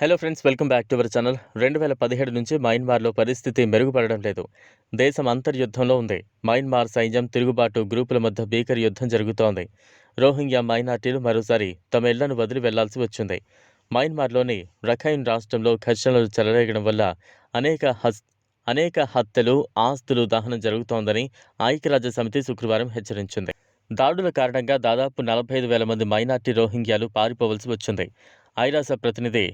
Hello friends welcome back to our channel రెండు వేల పదిహేడు నుంచి మయన్మార్లో పరిస్థితి మెరుగుపడడం లేదు. దేశం అంతర్యుద్ధంలో ఉంది. మయన్మార్ సైన్యం తిరుగుబాటు గ్రూపుల మధ్య భీకర యుద్ధం జరుగుతోంది. రోహింగ్యా మైనార్టీలు మరోసారి తమ ఇళ్ళను వదిలి వెళ్ళాల్సి వచ్చింది. మయన్మార్లోని రఖైన్ రాష్ట్రంలో ఘర్షణలు చెలరేగడం వల్ల అనేక హస్ అనేక హత్యలు ఆస్తులు దహనం జరుగుతోందని ఐక్యరాజ్య సమితి శుక్రవారం హెచ్చరించింది. దాడుల కారణంగా దాదాపు నలభై ఐదు వేల మంది మైనార్టీ రోహింగ్యాలు పారిపోవలసి వచ్చింది. ఐరాస ప్రతినిధి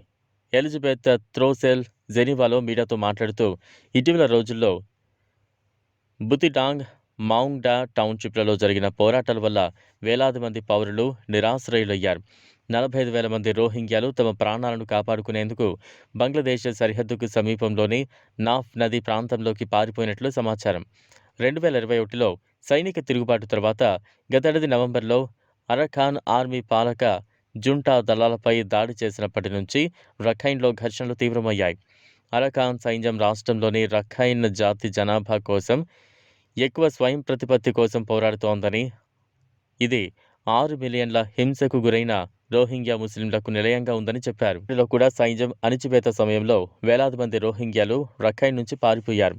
ఎలిజబెత్ త్రోసెల్ జెనీవాలో మీడియాతో మాట్లాడుతూ ఇటీవల రోజుల్లో బుతిటాంగ్ మౌంగ్డా టౌన్షిప్లలో జరిగిన పోరాటాల వల్ల వేలాది మంది పౌరులు నిరాశ్రయులయ్యారు. నలభై ఐదు వేల మంది రోహింగ్యాలు తమ ప్రాణాలను కాపాడుకునేందుకు బంగ్లాదేశ్ సరిహద్దుకు సమీపంలోని నాఫ్ నది ప్రాంతంలోకి పారిపోయినట్లు సమాచారం. రెండు వేల ఇరవై ఒకటిలో సైనిక తిరుగుబాటు తర్వాత గతేడాది నవంబర్లో అరఖాన్ ఆర్మీ పాలక జుంటా దళాలపై దాడి చేసినప్పటి నుంచి రఖైన్లో ఘర్షణలు తీవ్రమయ్యాయి. అరకాన్ సైన్యం రాష్ట్రంలోని రఖైన్ జాతి జనాభా కోసం ఎక్కువ స్వయం ప్రతిపత్తి కోసం పోరాడుతోందని ఇది ఆరు మిలియన్ల హింసకు గురైన రోహింగ్యా ముస్లింలకు నిలయంగా ఉందని చెప్పారు. ఇందులో కూడా సైన్యం అణిచివేత సమయంలో వేలాది మంది రోహింగ్యాలు రఖైన్ నుంచి పారిపోయారు.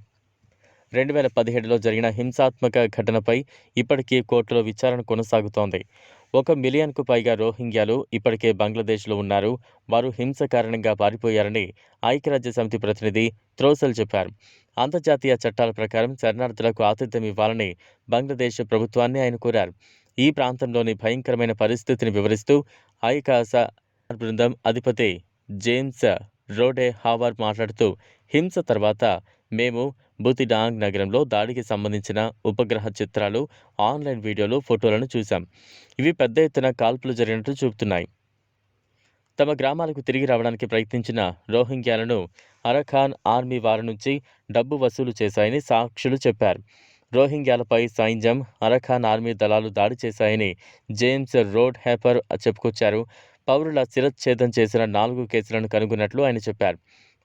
రెండు వేల పదిహేడులో జరిగిన హింసాత్మక ఘటనపై ఇప్పటికీ కోర్టులో విచారణ కొనసాగుతోంది. ఒక మిలియన్కు పైగా రోహింగ్యాలు ఇప్పటికే బంగ్లాదేశ్లో ఉన్నారు. వారు హింస కారణంగా పారిపోయారని ఐక్యరాజ్య సమితి ప్రతినిధి త్రోసల్ చెప్పారు. అంతర్జాతీయ చట్టాల ప్రకారం శరణార్థులకు ఆతిథ్యం ఇవ్వాలని బంగ్లాదేశ్ ప్రభుత్వాన్ని ఆయన కోరారు. ఈ ప్రాంతంలోని భయంకరమైన పరిస్థితిని వివరిస్తూ ఐకాస బృందం అధిపతి జేమ్స్ రోడే హావర్ మాట్లాడుతూ హింస తర్వాత మేము బుతిడాంగ్ నగరంలో దాడికి సంబంధించిన ఉపగ్రహ చిత్రాలు ఆన్లైన్ వీడియోలు ఫోటోలను చూశాం. ఇవి పెద్ద ఎత్తున కాల్పులు జరిగినట్లు చూపుతున్నాయి. తమ గ్రామాలకు తిరిగి రావడానికి ప్రయత్నించిన రోహింగ్యాలను అరఖాన్ ఆర్మీ వారి నుంచి డబ్బు వసూలు చేశాయని సాక్షులు చెప్పారు. రోహింగ్యాలపై సైన్యం అరఖాన్ ఆర్మీ దళాలు దాడి చేశాయని జేమ్స్ రోడ్ హ్యాపర్ చెప్పుకొచ్చారు. పౌరుల శిరచ్ఛేదం చేసిన నాలుగు కేసులను కనుగొన్నట్లు ఆయన చెప్పారు.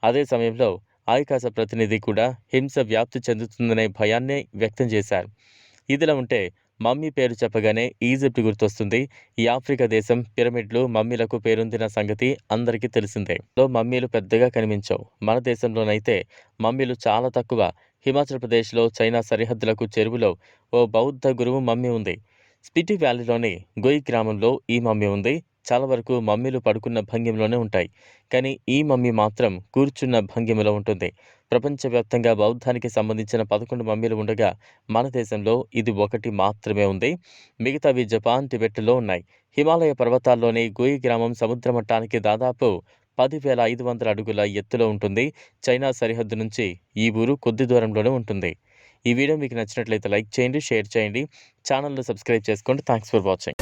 అదే సమయంలో ఐకాస ప్రతినిధి కూడా హింస వ్యాప్తి చెందుతుందనే భయాన్నే వ్యక్తం చేశారు. ఇదిలా ఉంటే మమ్మీ పేరు చెప్పగానే ఈజిప్ట్ గుర్తొస్తుంది. ఈ ఆఫ్రికా దేశం పిరమిడ్లు మమ్మీలకు పేరొందిన సంగతి అందరికీ తెలిసిందే. లో మమ్మీలు పెద్దగా కనిపించవు. మన దేశంలోనైతే మమ్మీలు చాలా తక్కువ. హిమాచల్ ప్రదేశ్లో చైనా సరిహద్దులకు చెరువులో ఓ బౌద్ధ గురువు మమ్మీ ఉంది. స్పిటి వ్యాలీలోని గొయ్ గ్రామంలో ఈ మమ్మీ ఉంది. చాలా వరకు మమ్మీలు పడుకున్న భంగిమలోనే ఉంటాయి. కానీ ఈ మమ్మీ మాత్రం కూర్చున్న భంగిమలో ఉంటుంది. ప్రపంచవ్యాప్తంగా బౌద్ధానికి సంబంధించిన పదకొండు మమ్మీలు ఉండగా మన దేశంలో ఇది ఒకటి మాత్రమే ఉంది. మిగతావి జపాన్ టిబెట్లో ఉన్నాయి. హిమాలయ పర్వతాల్లోని గుయి గ్రామం సముద్ర మట్టానికి దాదాపు పదివేల ఐదు వందల అడుగుల ఎత్తులో ఉంటుంది. చైనా సరిహద్దు నుంచి ఈ ఊరు కొద్ది దూరంలోనే ఉంటుంది. ఈ వీడియో మీకు నచ్చినట్లయితే లైక్ చేయండి షేర్ చేయండి. ఛానల్ను సబ్స్క్రైబ్ చేసుకోండి. Thanks for watching.